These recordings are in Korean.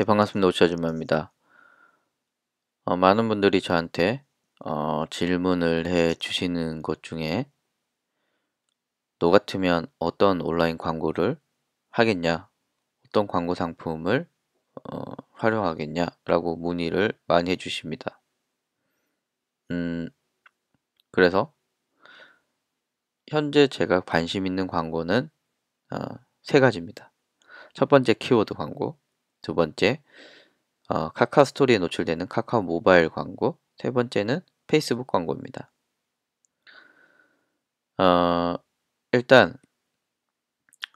예, 반갑습니다. 오차주마입니다. 어, 많은 분들이 저한테 어, 질문을 해 주시는 것 중에 너 같으면 어떤 온라인 광고를 하겠냐? 어떤 광고 상품을 어, 활용하겠냐? 라고 문의를 많이 해 주십니다. 음, 그래서 현재 제가 관심 있는 광고는 어, 세 가지입니다. 첫 번째 키워드 광고, 두 번째 어, 카카오 스토리에 노출되는 카카오 모바일 광고, 세 번째는 페이스북 광고입니다. 어, 일단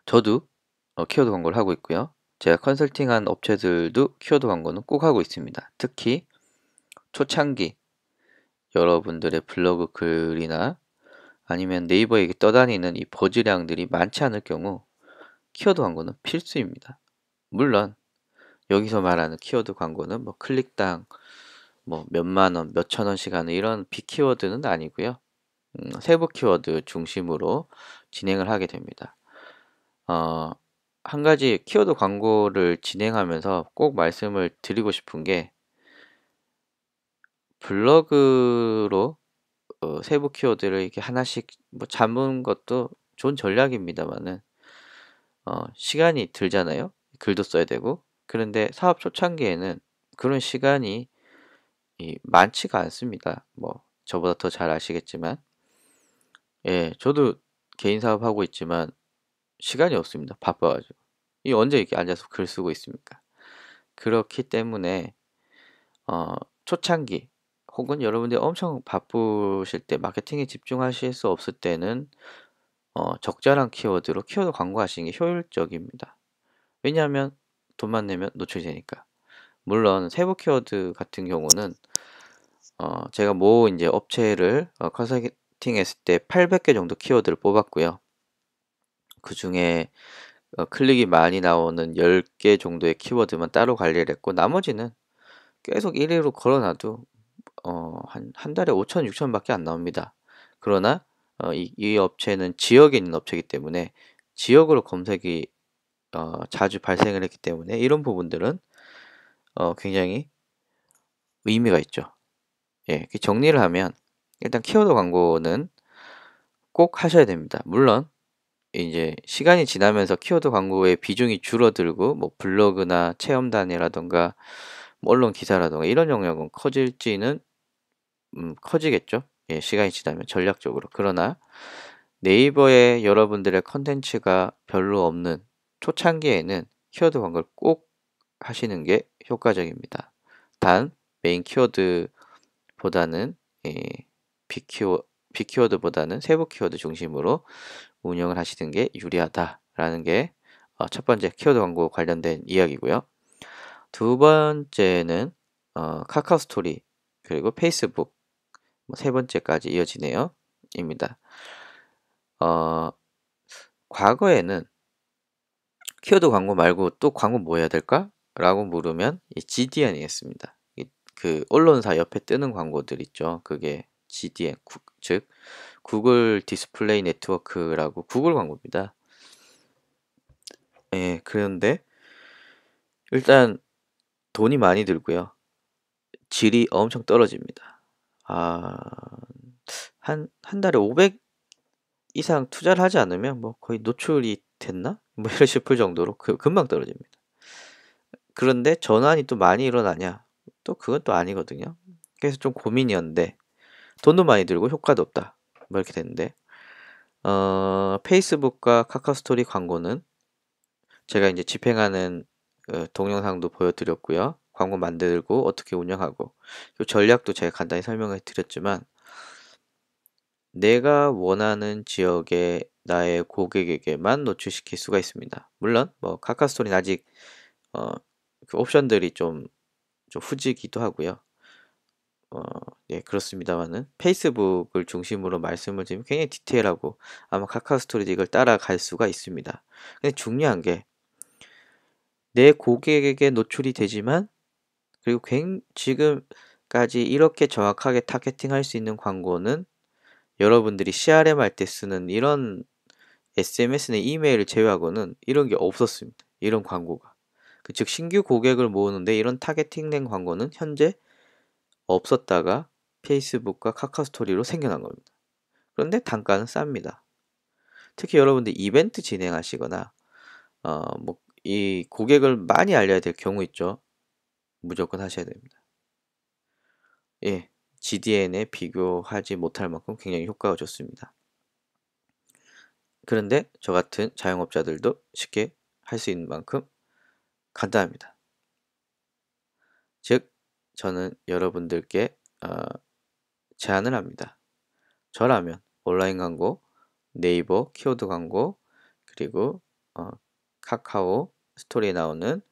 저도 어, 키워드 광고를 하고 있고요. 제가 컨설팅한 업체들도 키워드 광고는 꼭 하고 있습니다. 특히 초창기 여러분들의 블로그 글이나 아니면 네이버에 떠다니는 이 버즈량들이 많지 않을 경우 키워드 광고는 필수입니다. 물론 여기서 말하는 키워드 광고는 뭐 클릭당 뭐 몇만 원, 몇천 원씩 하는 이런 빅키워드는 아니고요. 음, 세부 키워드 중심으로 진행을 하게 됩니다. 어, 한 가지 키워드 광고를 진행하면서 꼭 말씀을 드리고 싶은 게 블로그로 어, 세부 키워드를 이렇게 하나씩 뭐 잡은 것도 좋은 전략입니다만은 어, 시간이 들잖아요. 글도 써야 되고 그런데 사업 초창기에는 그런 시간이 많지가 않습니다. 뭐 저보다 더 잘 아시겠지만 예, 저도 개인 사업하고 있지만 시간이 없습니다. 바빠가지고. 이 언제 이렇게 앉아서 글 쓰고 있습니까? 그렇기 때문에 어, 초창기 혹은 여러분들이 엄청 바쁘실 때 마케팅에 집중하실 수 없을 때는 어, 적절한 키워드로 키워드 광고하시는 게 효율적입니다. 왜냐하면 돈만 내면 노출이 되니까. 물론 세부 키워드 같은 경우는 어, 제가 모 이제 업체를 어, 컨설팅 했을 때 800개 정도 키워드를 뽑았고요. 그 중에 어, 클릭이 많이 나오는 10개 정도의 키워드만 따로 관리를 했고 나머지는 계속 1위로 걸어놔도 어, 한, 한 달에 5천, 6천 밖에 안 나옵니다. 그러나 어, 이, 이 업체는 지역에 있는 업체이기 때문에 지역으로 검색이 어, 자주 발생을 했기 때문에 이런 부분들은 어, 굉장히 의미가 있죠. 예, 정리를 하면 일단 키워드 광고는 꼭 하셔야 됩니다. 물론 이제 시간이 지나면서 키워드 광고의 비중이 줄어들고 뭐 블로그나 체험단이라던가 뭐 언론 기사라던가 이런 영역은 커질지는 음, 커지겠죠. 예, 시간이 지나면 전략적으로. 그러나 네이버에 여러분들의 컨텐츠가 별로 없는 초창기에는 키워드 광고를 꼭 하시는 게 효과적입니다. 단 메인 키워드보다는 예, 빅키워, 빅키워드보다는 세부 키워드 중심으로 운영을 하시는 게 유리하다라는 게첫 어, 번째 키워드 광고 관련된 이야기고요. 두 번째는 어, 카카오 스토리 그리고 페이스북 뭐세 번째까지 이어지네요. 입니다. 어, 과거에는 키워드 광고 말고 또 광고 뭐 해야 될까? 라고 물으면 이 GDN이었습니다. 그 언론사 옆에 뜨는 광고들 있죠. 그게 GDN, 구, 즉 구글 디스플레이 네트워크라고 구글 광고입니다. 예, 그런데 일단 돈이 많이 들고요. 질이 엄청 떨어집니다. 아, 한, 한 달에 500 이상 투자를 하지 않으면 뭐 거의 노출이 됐나? 뭐 이런 싶을 정도로 그, 금방 떨어집니다. 그런데 전환이 또 많이 일어나냐? 또 그건 또 아니거든요. 그래서 좀 고민이었는데 돈도 많이 들고 효과도 없다. 뭐 이렇게 됐는데 어, 페이스북과 카카오 스토리 광고는 제가 이제 집행하는 그 동영상도 보여드렸고요. 광고 만들고 어떻게 운영하고 전략도 제가 간단히 설명해 드렸지만 내가 원하는 지역에 나의 고객에게만 노출시킬 수가 있습니다. 물론 뭐 카카스토리는 아직 어, 그 옵션들이 좀, 좀 후지기도 하고요. 어, 예, 그렇습니다만은 페이스북을 중심으로 말씀을 드리면 굉장히 디테일하고 아마 카카오스토리도 이걸 따라갈 수가 있습니다. 근데 중요한 게 내 고객에게 노출이 되지만 그리고 굉, 지금까지 이렇게 정확하게 타겟팅 할 수 있는 광고는 여러분들이 CRM 할 때 쓰는 이런 SMS나 이메일을 제외하고는 이런 게 없었습니다. 이런 광고가. 그즉 신규 고객을 모으는데 이런 타겟팅된 광고는 현재 없었다가 페이스북과 카카오 스토리로 생겨난 겁니다. 그런데 단가는 쌉니다. 특히 여러분들 이벤트 진행하시거나 어, 뭐, 이 고객을 많이 알려야 될 경우 있죠. 무조건 하셔야 됩니다. 예, GDN에 비교하지 못할 만큼 굉장히 효과가 좋습니다. 그런데 저 같은 자영업자들도 쉽게 할 수 있는 만큼 간단합니다. 즉, 저는 여러분들께 어, 제안을 합니다. 저라면 온라인 광고, 네이버 키워드 광고, 그리고 어, 카카오 스토리에 나오는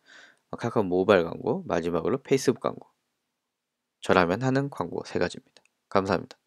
어, 카카오 모바일 광고, 마지막으로 페이스북 광고. 저라면 하는 광고 세 가지입니다. 감사합니다.